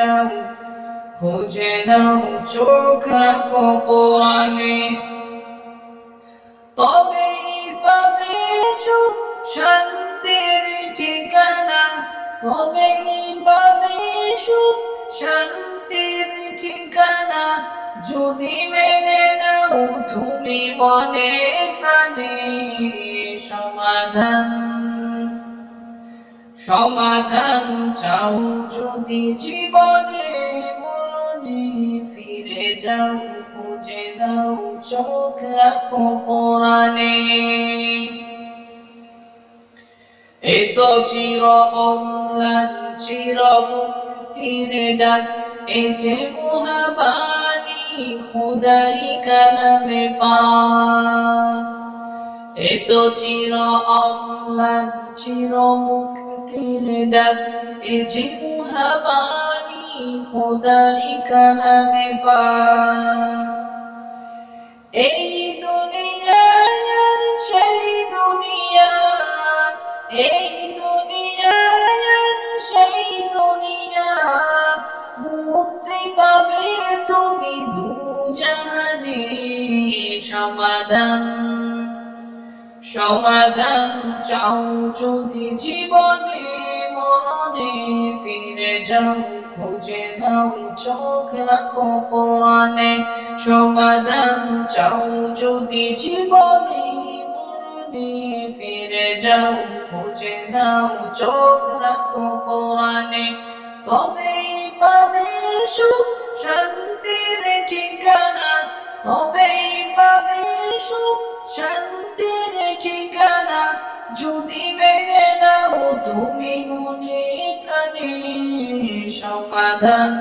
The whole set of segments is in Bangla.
যাও, খুঁজে নাও চোখ রাখো কোরআনে তবেই পাবে শান্তির ঠিকানা। তবেই পাবে সুখ, শান্তির ঠিকানা। যদি মেনে নাও, তুমি মনে প্রাণে সমাধান। সমাধান চাও যদি জীবনে মরণে ফিরে যাও, খুঁজে দাও, চোখ রাখো কোরআনে। এ তো চির অম্লান, চির মুক্তির ডাক, এ যে মহাবাণী খুদারি কালামে পা এ তো চির অম্লান, চির মুক্তির এ যে মহাবাণী খুদারি কালামে পা এই দুনিয়ার সেই দুনিয়া, এই দুনিয়ার সেই দুনিয়া, মুক্তি পাবে তুমি দু জাহানে সমাধান। সমাধান চাও যদি জীবনে, মরণে ফিরে যাও, খুঁজে নাও চোখ রাখো কোরআনে। সমাধান চাও যদি জীবনে ফিরে যাও, খুঁজে নাও চোখ রাখো কোরআনে। তবেই পাবে সুখ, শান্তির ঠিকানা। তবেই পাবে সুখ ঠিকানা যদি মেনে নাও তুমি মনে প্রাণে সমাধান।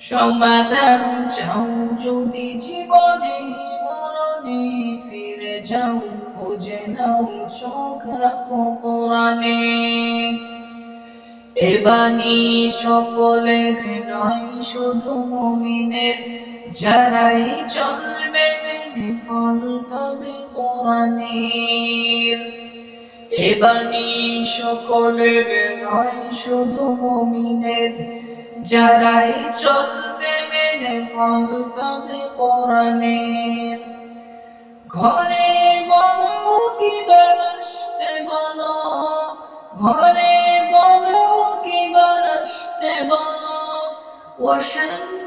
সমাধান চাও যদি জীবনে মরণে ফিরে যাও, খুঁজে নাও চোখ রাখো কোরআনে। এবানি সকলের নয়, শুধু মুমিনের যারাই চলবে মেনে ফল পাবে কোরআনের। এবানি সকলের নয়, শুধু মুমিনের। যারাই চলবে মেনে ফল পাবে কোরআনের। ঘরে বলো, কি বারসতে বলো। ঘরে বলো, কি বারসতে বলো।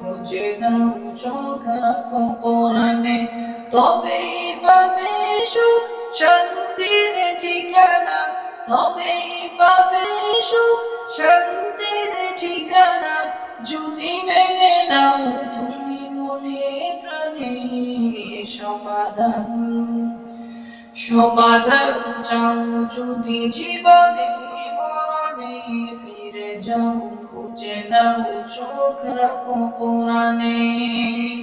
খুঁজে নাও চোখ কোরআনে। তবেই পাবে সুখ, শান্তির ঠিকানা। তবেই পাবে সুখ, শান্তির ঠিকানা। যদি মেনে নাও তুমি মনে প্রাণে সমাধান। সমাধান চাও যদি জীবনে, মরণে ফিরে যাও। খুঁজে নাও চোখ রাখো কোরআনে